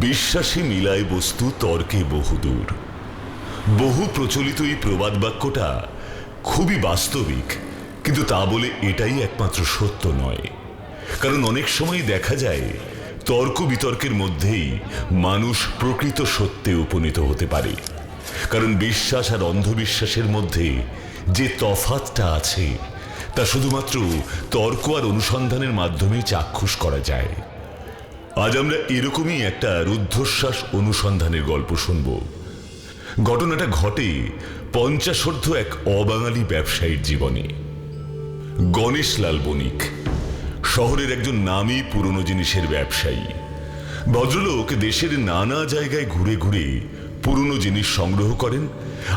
বিশ্বাসে মিলায় বস্তু তর্কে বহুদূর। বহু প্রচলিত এই প্রবাদ বাক্যটা খুবই বাস্তবিক, কিন্তু তা বলে এটাই একমাত্র সত্য নয়। কারণ অনেক সময় দেখা যায় তর্ক বিতর্কের মধ্যেই মানুষ প্রকৃত সত্যে উপনীত হতে পারে। কারণ বিশ্বাস আর অন্ধবিশ্বাসের মধ্যে যে তফাতটা আছে, তা শুধুমাত্র তর্ক আর অনুসন্ধানের মাধ্যমে চাক্ষুষ করা যায়। আজ আমরা এরকমই একটা রুদ্ধশ্বাস অনুসন্ধানের গল্প শুনব। ঘটনাটা ঘটে পঞ্চাশোর্ধ এক অবাঙালি ব্যবসায়ীর জীবনে। গণেশলাল বণিক। শহরের একজন নামী পুরনো জিনিসের ব্যবসায়ী। ভদ্রলোক দেশের নানা জায়গায় ঘুরে ঘুরে পুরনো জিনিস সংগ্রহ করেন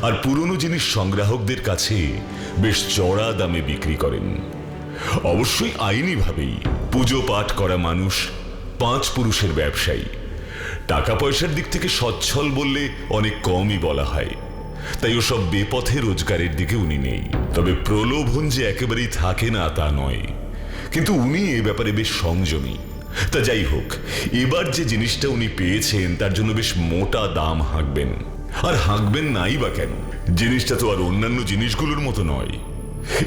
আর পুরনো জিনিস সংগ্রাহকদের কাছে বেশ চড়া দামে বিক্রি করেন। অবশ্যই আইনিভাবেই পুজো পাঠ করা মানুষ পাঁচ পুরুষের ব্যবসায়ী। টাকা পয়সার দিক থেকে সচ্ছল বললে অনেক কমই বলা হয়। তাই ওসব বেপথে রোজগারের দিকে উনি নেই। তবে প্রলোভন যে একেবারেই থাকে না তা নয়। কিন্তু উনি এ ব্যাপারে বেশ সংযমী। তা যাই হোক, এবার যে জিনিসটা উনি পেয়েছেন, তার জন্য বেশ মোটা দাম হাঁকবেন। আর হাঁকবেন নাই বা কেন? জিনিসটা তো আর অন্যান্য জিনিসগুলোর মতো নয়।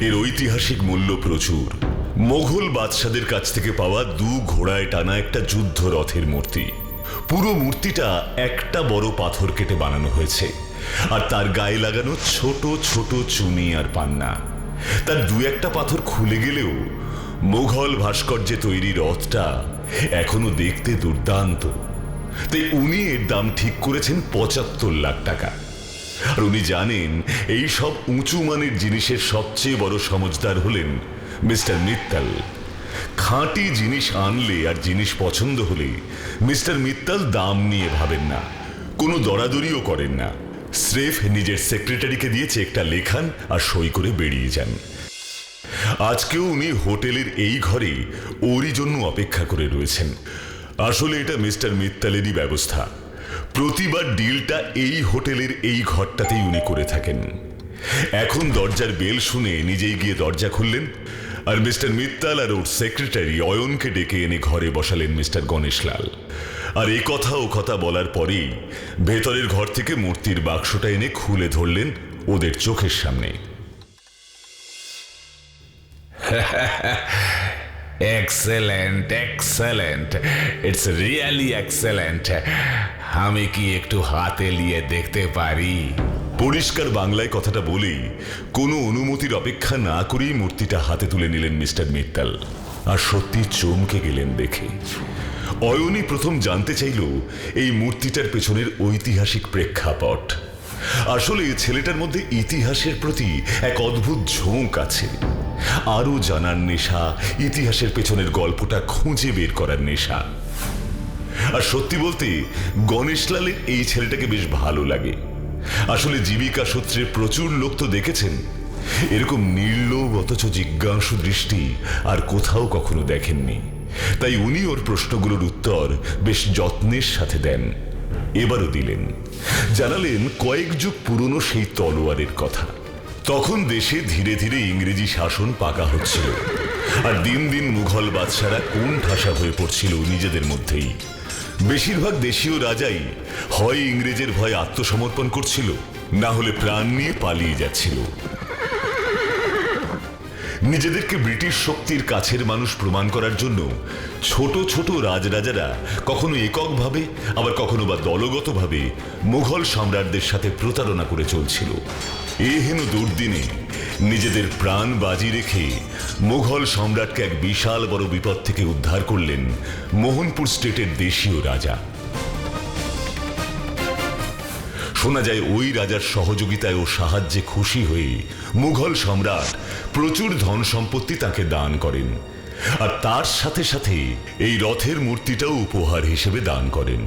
এর ঐতিহাসিক মূল্য প্রচুর। মোঘল বাদশাদের কাছ থেকে পাওয়া দু ঘোড়ায় টানা একটা যুদ্ধ রথের মূর্তি। পুরো মূর্তিটা একটা বড় পাথর কেটে বানানো হয়েছে। আর তার গায়ে লাগানো ছোট ছোট চুনি আর পান্না। তার দু একটা পাথর খুলে গেলেও মোঘল ভাস্কর্যে তৈরি রথটা এখনও দেখতে দুর্দান্ত। তাই উনি এর দাম ঠিক করেছেন পঁচাত্তর লাখ টাকা। আর উনি জানেন, এই সব উঁচু মানের জিনিসের সবচেয়ে বড় সমজদার হলেন মিস্টার মিত্তাল। খাঁটি জিনিস আনলে আর জিনিস পছন্দ হলে মিস্টার মিত্তাল দাম নিয়ে ভাবেন না, কোনো দরাদরিও করেন না। স্রেফ নিজের সেক্রেটারিকে দিয়ে চেকটা লেখান আর সই করে বেরিয়ে যান। আজকেও উনি হোটেলের এই ঘরে ওরই জন্য অপেক্ষা করে রয়েছেন। আসলে এটা মিস্টার মিত্তালেরই ব্যবস্থা। প্রতিবার ডিলটা এই হোটেলের এই ঘরটাতেই উনি করে থাকেন। এখন দরজার বেল শুনে নিজেই গিয়ে দরজা খুললেন আর মিস্টার মিত্তাল আর ওর সেক্রেটারি অয়নকে ডেকে এনে ঘরে বসালেন মিস্টার গণেশলাল। আর এ কথা ও কথা বলার পরেই ভেতরের ঘর থেকে মূর্তির বাক্সটা এনে খুলে ধরলেন ওদের চোখের সামনে। Excellent excellent it's really excellent আমি কি একটু হাতে নিয়ে দেখতে পারি? পরিষ্কার বাংলায় কথাটা বলেই কোনো অনুমতির অপেক্ষা না করেই মূর্তিটা হাতে তুলে নিলেন মিস্টার মিত্তাল। আর সত্যি চমকে গেলেন দেখে। অয়নি প্রথম জানতে চাইল, এই মূর্তিটার পেছনের ঐতিহাসিক প্রেক্ষাপট। আসলে ছেলেটার মধ্যে ইতিহাসের প্রতি এক অদ্ভুত ঝোঁক আছে। আরও জানার নেশা, ইতিহাসের পেছনের গল্পটা খুঁজে বের করার নেশা। আর সত্যি বলতে গণেশলালের এই ছেলেটাকে বেশ ভালো লাগে। আসলে জীবিকা সূত্রে প্রচুর লোক তো দেখেছেন। এরকম নির্লোভ অথচ জিজ্ঞাসু দৃষ্টি আর কোথাও কখনো দেখেননি। তাই উনি ওর প্রশ্নগুলোর উত্তর বেশ যত্নের সাথে দেন। এবারও দিলেন। জানালেন কয়েক যুগ পুরনো সেই তলোয়ারের কথা। তখন দেশে ধীরে ধীরে ইংরেজি শাসন পাকা হচ্ছিল। আর দিন দিন মুঘল বাদশারা কোন ঠাসা হয়ে পড়ছিল নিজেদের মধ্যেই। বেশিরভাগ দেশীয় রাজাই হয় ইংরেজের ভয়ে আত্মসমর্পণ করছিল, না হলে প্রাণ নিয়ে পালিয়ে যাচ্ছিল। নিজেদেরকে ব্রিটিশ শক্তির কাছের মানুষ প্রমাণ করার জন্য ছোট ছোট রাজরাজারা কখনো এককভাবে, আবার কখনো বা দলগতভাবে মুঘল সম্রাটদের সাথে প্রতারণা করে চলছিল। এ হেন দুর্দিনে নিজেদের প্রাণ বাজি রেখে মুঘল সম্রাটকে এক বিশাল বড় বিপদ থেকে উদ্ধার করলেন মোহনপুর স্টেটের দেশীয় রাজা। শোনা যায় ওই রাজার সহযোগিতায় ও সাহায্যে খুশি হয়ে মুঘল সম্রাট প্রচুর ধন সম্পত্তি তাকে দান করেন। আর তার সাথে সাথে এই রথের মূর্তিটাও উপহার হিসেবে দান করেন।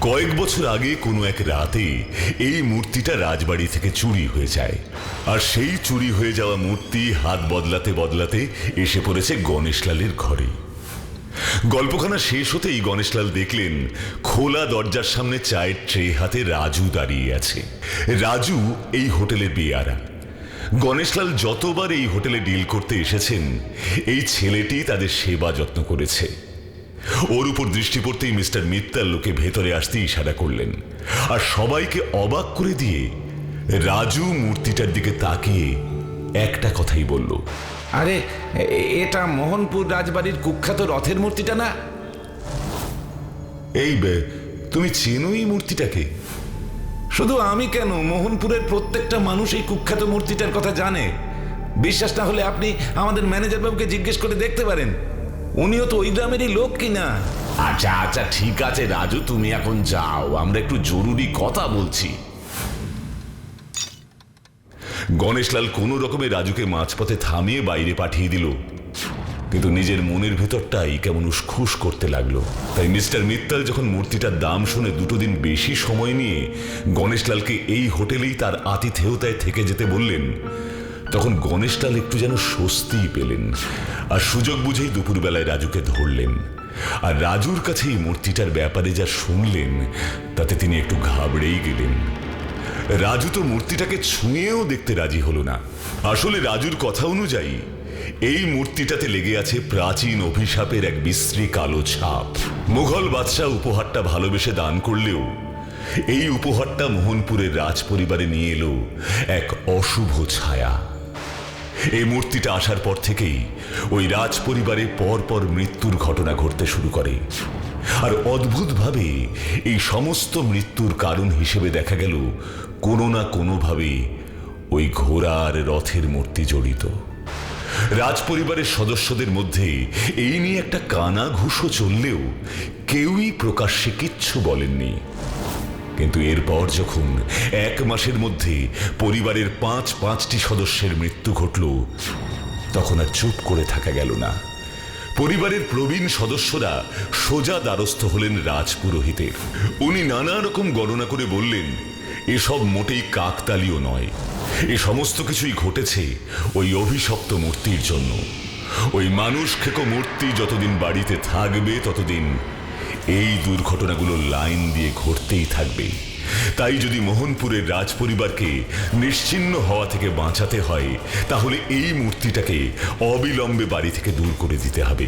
কয়েক বছর আগে কোনো এক রাতে এই মূর্তিটা রাজবাড়ি থেকে চুরি হয়ে যায়। আর সেই চুরি হয়ে যাওয়া মূর্তি হাত বদলাতে বদলাতে এসে পড়েছে গণেশলালের ঘরে। গল্পখানা শেষ হতেই গণেশলাল দেখলেন, খোলা দরজার সামনে চায়ের ট্রে হাতে রাজু দাঁড়িয়ে আছে। রাজু এই হোটেলের বেয়ারা। গণেশলাল যতবার এই হোটেলে ডিল করতে এসেছেন, এই ছেলেটি তাদের সেবা যত্ন করেছে। ওর উপর দৃষ্টি পড়তেই মিস্টার মিত্তাল লোকে ভেতরে আসতে ইশারা করলেন আর সবাইকে অবাক করে দিয়ে রাজু মূর্তিটার দিকে তাকিয়ে একটা কথাই বলল আরে এটা মোহনপুর রাজবাড়ির কুখ্যাত রথের মূর্তিটা না? এই বে- তুমি চেনো এই মূর্তিটাকে? শুধু আমি কেন? মোহনপুরের প্রত্যেকটা মানুষ এই কুখ্যাত মূর্তিটার কথা জানে। বিশ্বাস না হলে আপনি আমাদের ম্যানেজার বাবুকে জিজ্ঞেস করে দেখতে পারেন। উনিও তো ওই গ্রামেরই লোক কিনা? আচ্ছা আচ্ছা ঠিক আছে রাজু তুমি এখন যাও। আমরা একটু জরুরি কথা বলছি। গণেশলাল কোনো রকমে রাজুকে মাঝপথে থামিয়ে বাইরে পাঠিয়ে দিল। কিন্তু নিজের মনের ভেতরটাই কেমন উসখুস করতে লাগল। তাই মিস্টার মিত্তাল যখন মূর্তিটার দাম শুনে দুটো দিন বেশি সময় নিয়ে গণেশলালকে এই হোটেলেই তার আতিথেয়তায় থেকে যেতে বললেন, তখন গণেশলাল একটু যেন স্বস্তিই পেলেন আর সুযোগ বুঝেই দুপুরবেলায় রাজুকে ধরলেন। আর রাজুর কাছে এই মূর্তিটার ব্যাপারে যা শুনলেন, তাতে তিনি একটু ঘাবড়েই গেলেন। রাজু তো মূর্তিটাকে ছুঁয়েও দেখতে রাজি হলো না। আসলে রাজুর কথা অনুযায়ী, এই মূর্তিটাতে লেগে আছে প্রাচীন অভিশাপের এক বিশ্রী কালো ছাপ। মুঘল বাদশাহ উপহারটা ভালোবেসে দান করলেও, এই উপহারটা মোহনপুরের রাজ পরিবারে নিয়ে এলো এক অশুভ ছায়া। এই মূর্তিটা আসার পর থেকেই ওই রাজ পরিবারে পর পর মৃত্যুর ঘটনা ঘটতে শুরু করে। আর অদ্ভুতভাবে এই সমস্ত মৃত্যুর কারণ হিসেবে দেখা গেল কোনো না কোনোভাবে ওই ঘোড়ার রথের মূর্তি জড়িত। রাজ পরিবারের সদস্যদের মধ্যে এই নিয়ে একটা কানা ঘুষো চললেও কেউই প্রকাশ্যে কিচ্ছু বলেননি। কিন্তু এরপর যখন এক মাসের মধ্যে পরিবারের পাঁচ পাঁচটি সদস্যের মৃত্যু ঘটল, তখন আর চুপ করে থাকা গেল না। পরিবারের প্রবীণ সদস্যরা সোজা দ্বারস্থ হলেন রাজপুরোহিতের। উনি নানা রকম গণনা করে বললেন এসব মোটেই কাকতালীয় নয়। এ সমস্ত কিছুই ঘটেছে ওই অভিশপ্ত মূর্তির জন্য। ওই মানুষ খেকো মূর্তি যতদিন বাড়িতে থাকবে, ততদিন এই দুর্ঘটনাগুলো লাইন দিয়ে ঘটতেই থাকবে। তাই যদি মোহনপুরের রাজ পরিবারকে নিশ্চিন্ন হওয়া থেকে বাঁচাতে হয়, তাহলে এই মূর্তিটাকে অবিলম্বে বাড়ি থেকে দূর করে দিতে হবে।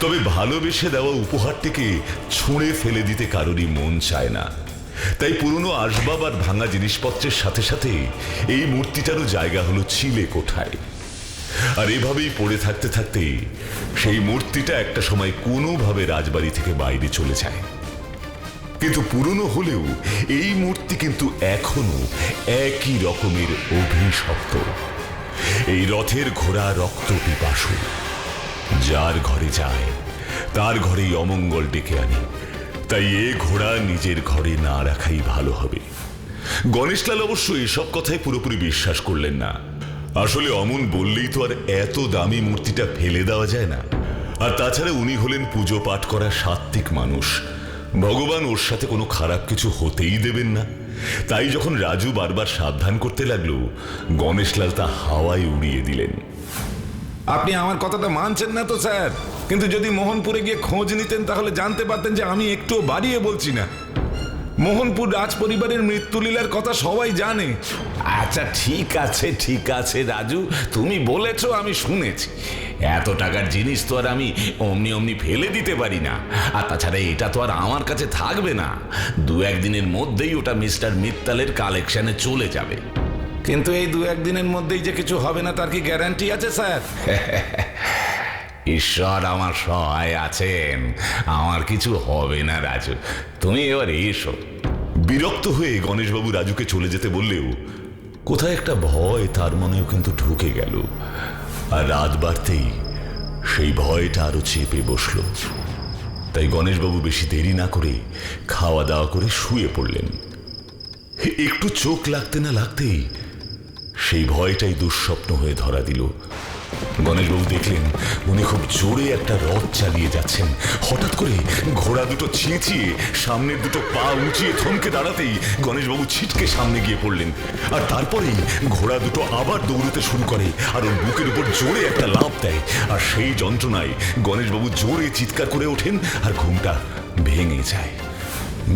তবে ভালোবেসে দেওয়া উপহারটিকে ছুঁড়ে ফেলে দিতে কারোরই মন চায় না। তাই পুরনো আসবাব আর ভাঙা জিনিসপত্রের সাথে সাথে এই মূর্তিটারও জায়গা হলো চিলে কোঠায়। আর এভাবেই পড়ে থাকতে থাকতে সেই মূর্তিটা একটা সময় কোনোভাবে রাজবাড়ি থেকে বাইরে চলে যায়। কিন্তু পুরনো হলেও এই মূর্তি কিন্তু এখনও একই রকমের অভিশপ্ত। এই রথের ঘোড়া রক্ত পিপাসু যার ঘরে যায়, তার ঘরেই অমঙ্গল ডেকে আনে। তাই এ ঘোড়া নিজের ঘরে না রাখাই ভালো হবে। গণেশলাল অবশ্য এসব কথায় পুরোপুরি বিশ্বাস করলেন না। আসলে অমন বললেই তো আর এত দামি মূর্তিটা ফেলে দেওয়া যায় না। আর তাছাড়া উনি হলেন পুজো পাঠ করা সাত্ত্বিক মানুষ। ভগবান ওর সাথে কোনো খারাপ কিছু হতেই দেবেন না। তাই যখন রাজু বারবার সাবধান করতে লাগল, গণেশলাল তা হাওয়ায় উড়িয়ে দিলেন। আপনি আমার কথাটা মানছেন না তো, স্যার? কিন্তু যদি মোহনপুরে গিয়ে খোঁজ নিতেন, তাহলে জানতে পারতেন যে আমি একটুও বাড়িয়ে বলছি না। মোহনপুর রাজ পরিবারের মৃত্যুলীলার কথা সবাই জানে। আচ্ছা ঠিক আছে ঠিক আছে, রাজু, তুমি বলেছ, আমি শুনেছি। এত টাকার জিনিস তো আর আমি অমনি অমনি ফেলে দিতে পারি না। আর তাছাড়া এটা তো আর আমার কাছে থাকবে না। দু একদিনের মধ্যেই ওটা মিস্টার মিত্তালের কালেকশনে চলে যাবে। কিন্তু এই দু একদিনের মধ্যেই যে কিছু হবে না, তার কি গ্যারান্টি আছে, স্যার? ঈশ্বর আমার সহায় আছেন। আমার কিছু হবে না, রাজু। তুমি এবার এসো। বিরক্ত হয়ে গণেশবাবু রাজুকে চলে যেতে বললেও, কোথায় একটা ভয় তার মনেও কিন্তু ঢুকে গেল। আর রাত বাড়তেই সেই ভয়টা আরও চেপে বসল। তাই গণেশবাবু বেশি দেরি না করে খাওয়া দাওয়া করে শুয়ে পড়লেন। একটু চোখ লাগতে না লাগতেই সেই ভয়টাই দুঃস্বপ্ন হয়ে ধরা দিল। গণেশবাবু দেখলেন উনি খুব জোরে একটা রথ চালিয়ে যাচ্ছেন। হঠাৎ করে ঘোড়া দুটো ছিঁচিয়ে সামনের দুটো পা উঁচিয়ে থমকে দাঁড়াতেই গণেশবাবু ছিটকে সামনে গিয়ে পড়লেন। আর তারপরেই ঘোড়া দুটো আবার দৌড়তে শুরু করে আর ওর বুকের উপর জোরে একটা লাফ দেয়। আর সেই যন্ত্রণায় গণেশবাবু জোরে চিৎকার করে ওঠেন আর ঘুমটা ভেঙে যায়।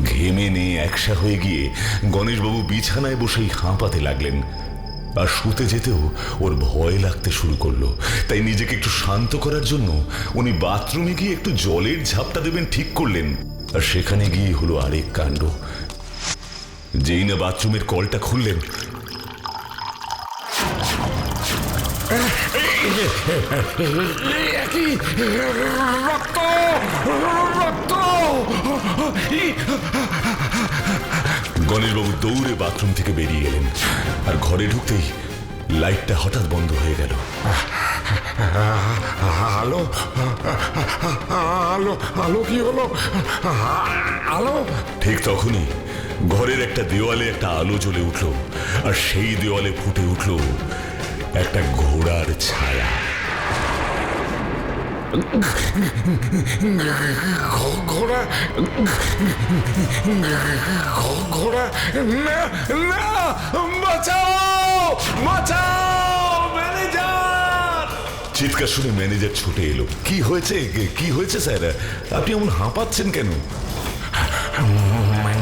ঘেমে নিয়ে একসা হয়ে গিয়ে গণেশবাবু বিছানায় বসেই হাঁপাতে লাগলেন। আর শুতে যেতেও ওর ভয় লাগতে শুরু করল তাই নিজেকে একটু শান্ত করার জন্য উনি বাথরুমে গিয়ে একটু জলের ঝাপটা দেবেন ঠিক করলেন আর সেখানে গিয়ে হলো আরেক কাণ্ড যেই না বাথরুমের কলটা খুললেন রক্ত রক্ত গণেশবাবু দৌড়ে বাথরুম থেকে বেরিয়ে এলেন। আর ঘরে ঢুকতেই লাইটটা হঠাৎ বন্ধ হয়ে গেল। আলো আলো আলো কি হলো? আলো? ঠিক তখনই ঘরের একটা দেওয়ালে একটা আলো জ্বলে উঠল আর সেই দেওয়ালে ফুটে উঠল একটা ঘোড়ার ছায়া। ঘোড়া ঘোড়া, না না, বাঁচাও বাঁচাও, ম্যানেজার। চিৎকার শুনে ম্যানেজার ছুটে এলো। কি হয়েছে? কি হয়েছে, স্যার? আপনি এমন হাঁপাচ্ছেন কেন?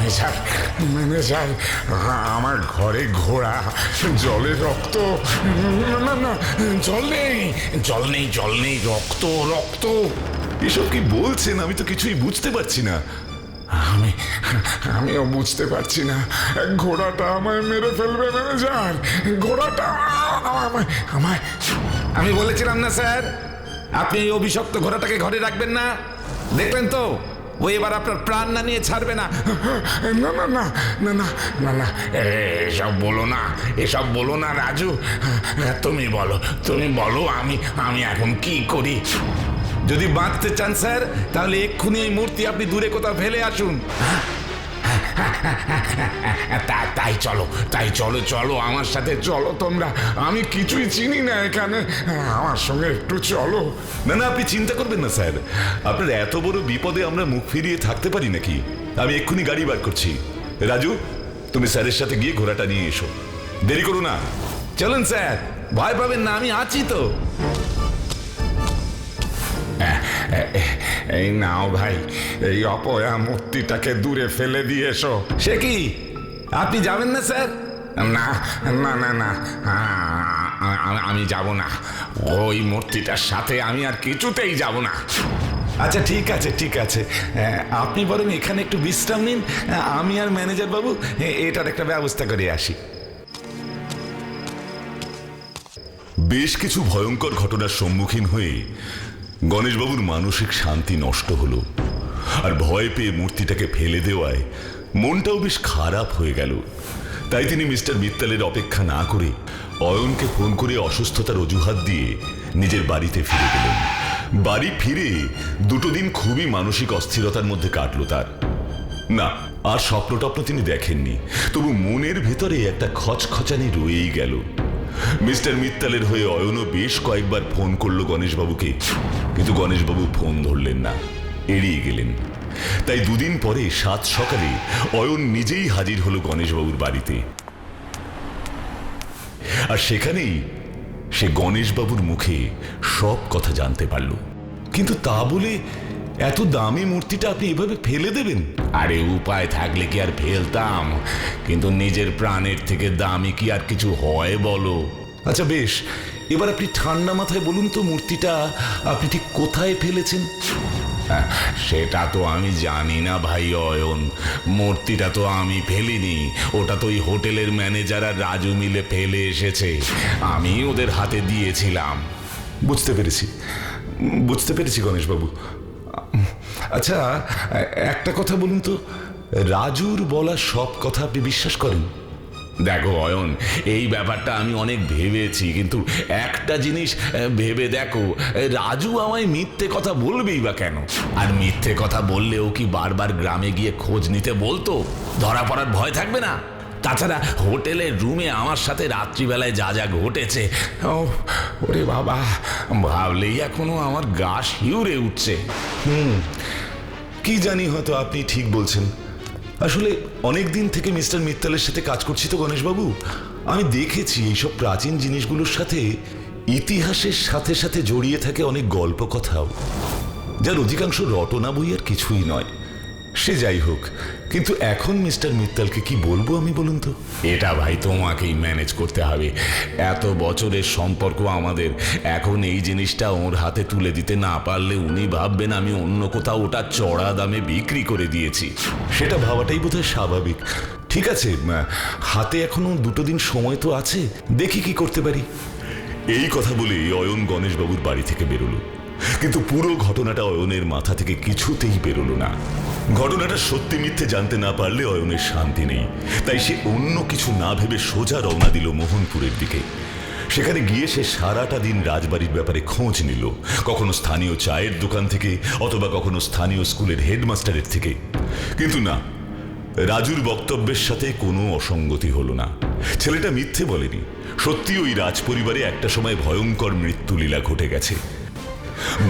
ম্যানেজার ম্যানেজার আমার ঘরে ঘোড়া জলে রক্ত না না জল নেই জল নেই জল নেই রক্ত রক্ত। এসব কি বলছেন? আমি তো কিছুই বুঝতে পারছি না। আমি আমিও বুঝতে পারছি না। ঘোড়াটা আমায় মেরে ফেলবে ম্যানেজার ঘোড়াটা আমায় আমায় আমি বলেছিলাম না স্যার। আপনি এই অভিশপ্ত ঘোড়াটাকে ঘরে রাখবেন না। দেখবেন তো? ও এবার আপনার প্রাণ না নিয়ে ছাড়বে না। না না না না না না না এসব বলো না, এসব বলো না, রাজু। তুমি বলো তুমি বলো আমি আমি এখন কি করি? যদি বাঁচতে চান, স্যার, তাহলে এক্ষুনি এই মূর্তি আপনি দূরে কোথাও ফেলে আসুন। তাই চলো তাই চলো চলো আমার সাথে চলো তোমরা। আমি কিছুই চিনি না এখানে। আমার সঙ্গে একটু চলো। না না, আপনি চিন্তা করবেন না, স্যার। আপনার এত বড় বিপদে আমরা মুখ ফিরিয়ে থাকতে পারি নাকি? আমি এক্ষুনি গাড়ি বার করছি। রাজু, তুমি স্যারের সাথে গিয়ে ঘোড়াটা নিয়ে এসো। দেরি করো না। চলুন, স্যার। ভয় পাবেন না, আমি আছি তো। এই নাও ভাই, এই অপয়া মূর্তিটাকে দূরে ফেলে দিয়ে এসো। সে কি? আপনি যাবেন না, স্যার? না না না না। আমি যাব না। ওই মূর্তিটার সাথে আমি আর কিছুতেই যাব না। আচ্ছা ঠিক আছে ঠিক আছে। আপনি বরং এখানে একটু বিশ্রাম নিন। আমি আর ম্যানেজার বাবু এটার একটা ব্যবস্থা করে আসি। বেশ কিছু ভয়ঙ্কর ঘটনার সম্মুখীন হয়ে গণেশবাবুর মানসিক শান্তি নষ্ট হলো। আর ভয় পেয়ে মূর্তিটাকে ফেলে দেওয়ায় মনটাও বেশ খারাপ হয়ে গেল। তাই তিনি মিস্টার মিত্তালের অপেক্ষা না করে অয়নকে ফোন করে অসুস্থতার অজুহাত দিয়ে নিজের বাড়িতে ফিরে গেলেন। বাড়ি ফিরে দুটো দিন খুবই মানসিক অস্থিরতার মধ্যে কাটলো তার। না, আর স্বপ্ন টপ্ন তিনি দেখেননি, তবু মনের ভেতরে একটা খচখচানি রয়েই গেল। মিস্টার মিত্তালের হয়ে অয়নও বেশ কয়েকবার ফোন করল গণেশবাবুকে। কিন্তু গণেশবাবু ফোন ধরলেন না এড়িয়ে গেলেন। তাই দুদিন পরে সাত সকালে অয়ন নিজেই হাজির হলো গণেশবাবুর বাড়িতে। আর সেখানেই সে গণেশবাবুর মুখে সব কথা জানতে পারল। কিন্তু তা বলে এত দামি মূর্তিটা আপনি এভাবে ফেলে দেবেন? আরে উপায় থাকলে কি আর ফেলতাম? কিন্তু নিজের প্রাণের থেকে দামি কি আর কিছু হয় বলো? আচ্ছা বেশ। এবার আপনি ঠান্ডা মাথায় বলুন তো মূর্তিটা আপনি ঠিক কোথায় ফেলেছেন? হ্যাঁ, সেটা তো আমি জানি না ভাই অয়ন। মূর্তিটা তো আমি ফেলিনি। ওটা তো ওই হোটেলের ম্যানেজার আর রাজু মিলে ফেলে এসেছে। আমি ওদের হাতে দিয়েছিলাম। বুঝতে পেরেছি। বুঝতে পেরেছি গণেশবাবু। আচ্ছা একটা কথা বলুন তো। রাজুর বলা সব কথা আপনি বিশ্বাস করেন? দেখো অয়ন, এই ব্যাপারটা আমি অনেক ভেবেছি, কিন্তু একটা জিনিস ভেবে দেখো রাজু আমায় মিথ্যে কথা বলবেই বা কেন? আর মিথ্যে কথা বললেও কি বারবার গ্রামে গিয়ে খোঁজ নিতে বলতো? ধরা পড়ার ভয় থাকবে না? তাছাড়া হোটেলের রুমে আমার সাথে রাত্রিবেলায় যা যা ঘটেছে ও ওরে বাবা, ভাবলেই এখনও আমার গা শিউরে উঠছে। হুম, কি জানি হয়তো আপনি ঠিক বলছেন। আসলে অনেক দিন থেকে মিস্টার মিত্তালের সাথে কাজ করছি তো, গণেশবাবু। আমি দেখেছি এইসব প্রাচীন জিনিসগুলোর সাথে ইতিহাসের সাথে সাথে জড়িয়ে থাকে অনেক গল্প কথাও যার অধিকাংশ রটনা বই আর কিছুই নয়। সে যাই হোক কিন্তু এখন মিস্টার মিত্তালকে কি বলব আমি বলুন তো? এটা ভাই তোমাকেই ম্যানেজ করতে হবে। এত বছরের সম্পর্ক আমাদের এখন এই জিনিসটা ওর হাতে তুলে দিতে না পারলে উনি ভাববেন আমি অন্য কোথাও ওটা চড়া দামে বিক্রি করে দিয়েছি। সেটা ভাবাটাই বোধহয় স্বাভাবিক। ঠিক আছে হাতে এখনও দুটো দিন সময় তো আছে দেখি কি করতে পারি। এই কথা বলে অয়ন গণেশবাবুর বাড়ি থেকে বেরোলো। কিন্তু পুরো ঘটনাটা অয়নের মাথা থেকে কিছুতেই বেরোলো না। ঘটনাটা সত্যি মিথ্যে জানতে না পারলে অয়নের শান্তি নেই। তাই সে অন্য কিছু না ভেবে সোজা রওনা দিল মোহনপুরের দিকে। সেখানে গিয়ে সে সারাটা দিন রাজবাড়ির ব্যাপারে খোঁজ নিল। কখনো স্থানীয় চায়ের দোকান থেকে, অথবা কখনো স্থানীয় স্কুলের হেডমাস্টারের থেকে। কিন্তু না, রাজুর বক্তব্যের সাথে কোনো অসঙ্গতি হলো না। ছেলেটা মিথ্যে বলেনি। সত্যি ওই রাজপরিবারে একটা সময় ভয়ঙ্কর মৃত্যুলীলা ঘটে গেছে।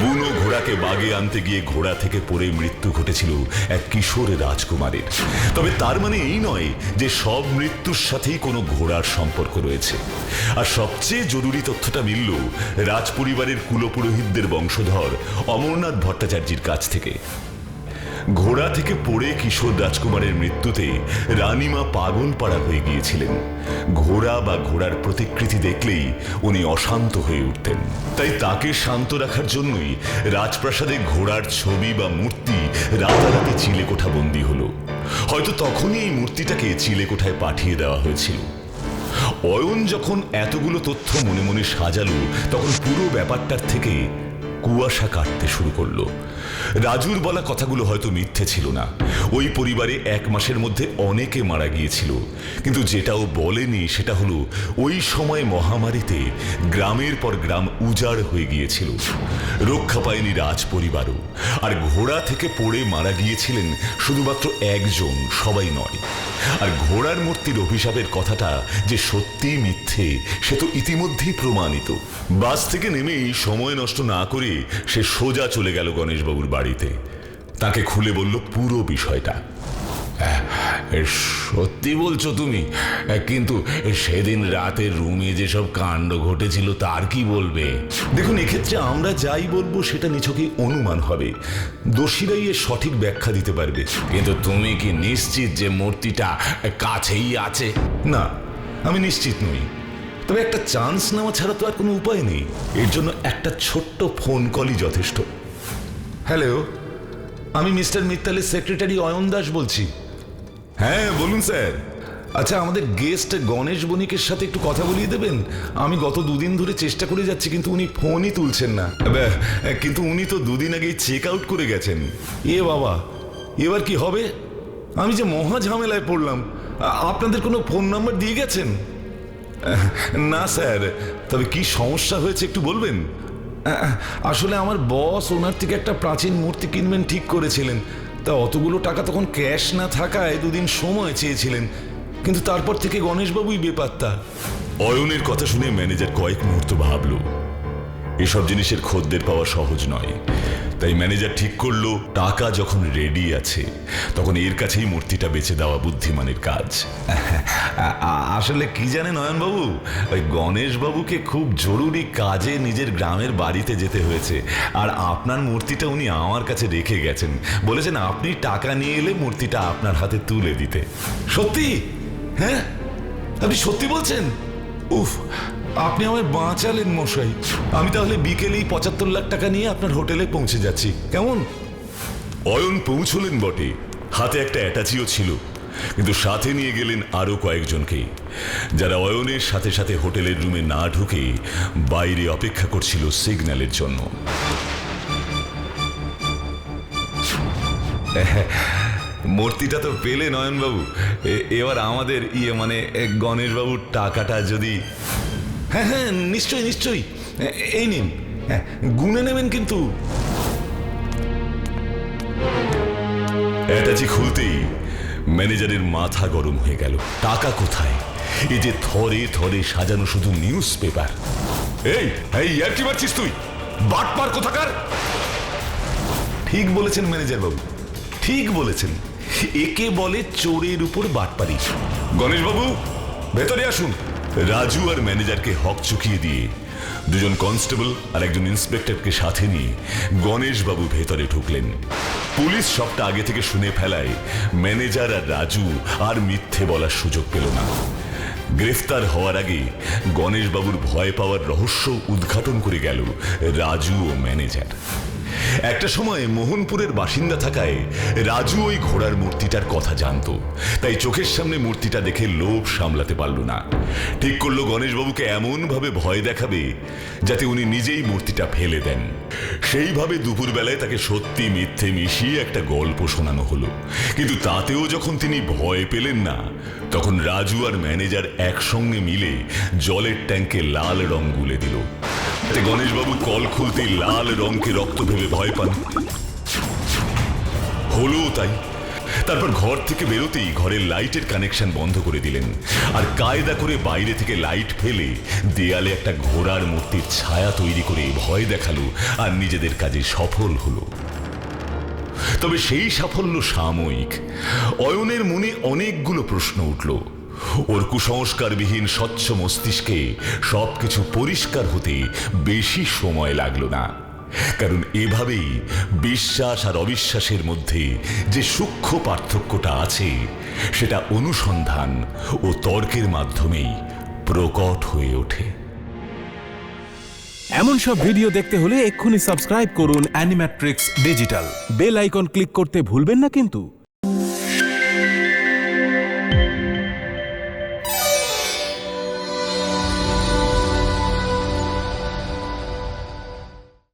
বুনো ঘোড়াকে বাগে আনতে গিয়ে ঘোড়া থেকে পড়ে মৃত্যু ঘটেছিল এক কিশোর রাজকুমারের। তবে তার মানে এই নয় যে সব মৃত্যুর সাথেই কোনো ঘোড়ার সম্পর্ক রয়েছে। আর সবচেয়ে জরুরি তথ্যটা মিলল রাজপরিবারের কুলপুরোহিতদের বংশধর অমরনাথ ভট্টাচার্যের কাছ থেকে। ঘোড়া থেকে পড়ে কিশোর রাজকুমারের মৃত্যুতে রানীমা পাগল পাড়া হয়ে গিয়েছিলেন। ঘোড়া বা ঘোড়ার প্রতিকৃতি দেখলেই উনি অশান্ত হয়ে উঠতেন। তাই তাকে শান্ত রাখার জন্যই রাজপ্রাসাদে ঘোড়ার ছবি বা মূর্তি রাতারাতি চিলেকোঠা বন্দী হলো। হয়তো তখনই এই মূর্তিটাকে চিলেকোঠায় পাঠিয়ে দেওয়া হয়েছিল। অয়ন যখন এতগুলো তথ্য মনে মনে সাজালো, তখন পুরো ব্যাপারটার থেকে কুয়াশা কাটতে শুরু করল। রাজুর বলা কথাগুলো হয়তো মিথ্যে ছিল না। ওই পরিবারে এক মাসের মধ্যে অনেকে মারা গিয়েছিল। কিন্তু যেটা ও বলেনি সেটা হলো, ওই সময় মহামারীতে গ্রামের পর গ্রাম উজাড় হয়ে গিয়েছিল। রক্ষা পায়নি রাজ পরিবারও। আর ঘোড়া থেকে পড়ে মারা গিয়েছিলেন শুধুমাত্র একজন, সবাই নয়। আর ঘোড়ার মূর্তির অভিশাপের কথাটা যে সত্যি মিথ্যে, সে তো ইতিমধ্যেই প্রমাণিত। বাস থেকে নেমেই সময় নষ্ট না করে সে সোজা চলে গেল গণেশবাবুর বাড়িতে। তাকে খুলে বলল পুরো বিষয়টা। সত্যি বলছো তুমি? কিন্তু সেদিন রাতে রুমে যেসব কাণ্ড ঘটেছিল তার কি বলবে? দেখুন এক্ষেত্রে আমরা যাই বলব সেটা নিছকই অনুমান হবে। দোষীরাই এর সঠিক ব্যাখ্যা দিতে পারবে। কিন্তু তুমি কি নিশ্চিত যে মূর্তিটা কাছেই আছে? না আমি নিশ্চিত নই। তবে একটা চান্স নেওয়া ছাড়া তো আর কোনো উপায় নেই। এর জন্য একটা ছোট্ট ফোন কলই যথেষ্ট। হ্যালো আমি মিস্টার মিত্তালের সেক্রেটারি অয়ন দাস বলছি। হ্যাঁ বলুন স্যার। আচ্ছা আমাদের গেস্ট গণেশ বণিকের সাথে একটু কথা বলিয়ে দেবেন? আমি গত দুদিন ধরে চেষ্টা করে যাচ্ছি, কিন্তু উনি ফোনই তুলছেন না। কিন্তু উনি তো দুদিন আগেই চেক আউট করে গেছেন। এ বাবা, এবার কি হবে? আমি যে মহা ঝামেলায় পড়লাম আপনাদের কোনো ফোন নাম্বার দিয়ে গেছেন? না স্যার, তবে কি সমস্যা হয়েছে একটু বলবেন? আসলে আমার বস ওনার থেকে একটা প্রাচীন মূর্তি কিনবেন ঠিক করেছিলেন। তা অতগুলো টাকা তখন ক্যাশ না থাকায় দুদিন সময় চেয়েছিলেন। কিন্তু তারপর থেকে গণেশবাবুই বেপাত্তা। অয়নের কথা শুনে ম্যানেজার কয়েক মুহূর্ত ভাবল, এসব জিনিসের খদ্দের পাওয়া সহজ নয়। তাই ম্যানেজার ঠিক করল, টাকা যখন রেডি আছে, তখন এর কাছেই মূর্তিটা বেচে দেওয়া বুদ্ধিমানের কাজ। আসলে কি জানেন নয়নবাবু? ওই গণেশবাবুকে খুব জরুরি কাজে নিজের গ্রামের বাড়িতে যেতে হয়েছে, আর আপনার মূর্তিটা উনি আমার কাছে রেখে গেছেন। বলেছেন আপনি টাকা নিয়ে এলে মূর্তিটা আপনার হাতে তুলে দিতে। সত্যি? হ্যাঁ? আপনি সত্যি বলছেন? উফ আপনি আমায় বাঁচালেন মশাই। আমি তাহলে বিকেলেই পঁচাত্তর লাখ টাকা নিয়ে আপনার হোটেলে পৌঁছে যাচ্ছি। কেমন? অয়ন পৌঁছলেন বটে। হাতে একটা অ্যাটাচিও ছিল। কিন্তু সাথে নিয়ে গেলেন আরও কয়েকজনকে। যারা অয়নের সাথে সাথে হোটেলের রুমে না ঢুকে বাইরে অপেক্ষা করছিল সিগন্যালের জন্য। মূর্তিটা তো পেলে নয়নবাবু এবার আমাদের ইয়ে মানে গণেশবাবুর টাকাটা যদি হ্যাঁ হ্যাঁ নিশ্চয়ই নিশ্চয়ই। এই নিন। হ্যাঁ, গুনে নেবেন কিন্তু। অ্যাটাচি খুলতেই ম্যানেজারের মাথা গরম হয়ে গেল। টাকা কোথায়? এই যে থরে থরে সাজানো শুধু নিউজ পেপার। এই এই আর কি মারছিস তুই? বাটপার কোথাকার? ঠিক বলেছেন ম্যানেজার বাবু। ঠিক বলেছেন। একে বলে চোরের উপর বাটপারি। গণেশ বাবু ভেতরে আসুন। রাজু আর ম্যানেজারকে হক চুকিয়ে দিয়ে দুজন কনস্টেবল আর একজন ইন্সপেক্টরকে সাথে নিয়ে গণেশ বাবু ভেতরে ঢুকলেন। পুলিশ সবটা আগে থেকে শুনে ফেলায় ম্যানেজার আর রাজু আর মিথ্যে বলার সুযোগ পেল না। গ্রেফতার হওয়ার আগে গণেশবাবুর ভয় পাওয়ার রহস্য উদ্ঘাটন করে গেল রাজু ও ম্যানেজার। একটা সময় মোহনপুরের বাসিন্দা থাকায় রাজু ওই ঘোড়ার মূর্তিটার কথা জানতো। তাই চোখের সামনে মূর্তিটা দেখে লোভ সামলাতে পারল না। ঠিক করল গণেশবাবুকে এমনভাবে ভয় দেখাবে যাতে উনি নিজেই মূর্তিটা ফেলে দেন। সেইভাবে দুপুরবেলায় তাকে সত্যি মিথ্যে মিশিয়ে একটা গল্প শোনানো হলো। কিন্তু তাতেও যখন তিনি ভয় পেলেন না, তখন রাজু আর ম্যানেজার একসঙ্গে মিলে জলের ট্যাঙ্কে লাল রং গুলে দিল। গণেশবাবু কল খুলতেই লাল রংকে রক্ত ভেবে ভয় পান। হলো তাই। তারপর ঘর থেকে বেরোতেই ঘরের লাইটের কানেকশন বন্ধ করে দিলেন। আর কায়দা করে বাইরে থেকে লাইট ফেলে দেয়ালে একটা ঘোড়ার মূর্তির ছায়া তৈরি করে ভয় দেখাল আর নিজেদের কাজে সফল হলো। তবে সেই সাফল্য সাময়িক। অয়নের মনে অনেকগুলো প্রশ্ন উঠল। ওর কুসংস্কারবিহীন স্বচ্ছ মস্তিষ্কে সবকিছু পরিষ্কার হতে বেশি সময় লাগল না। কারণ এভাবেই বিশ্বাস আর অবিশ্বাসের মধ্যে যে সূক্ষ্ম পার্থক্যটা আছে, সেটা অনুসন্ধান ও তর্কের মাধ্যমেই প্রকট হয়ে ওঠে। এমন সব ভিডিও দেখতে হলে এক্ষুনি সাবস্ক্রাইব করুন Animatrix digital. Bell icon click করতে ভুলবেন না কিন্তু।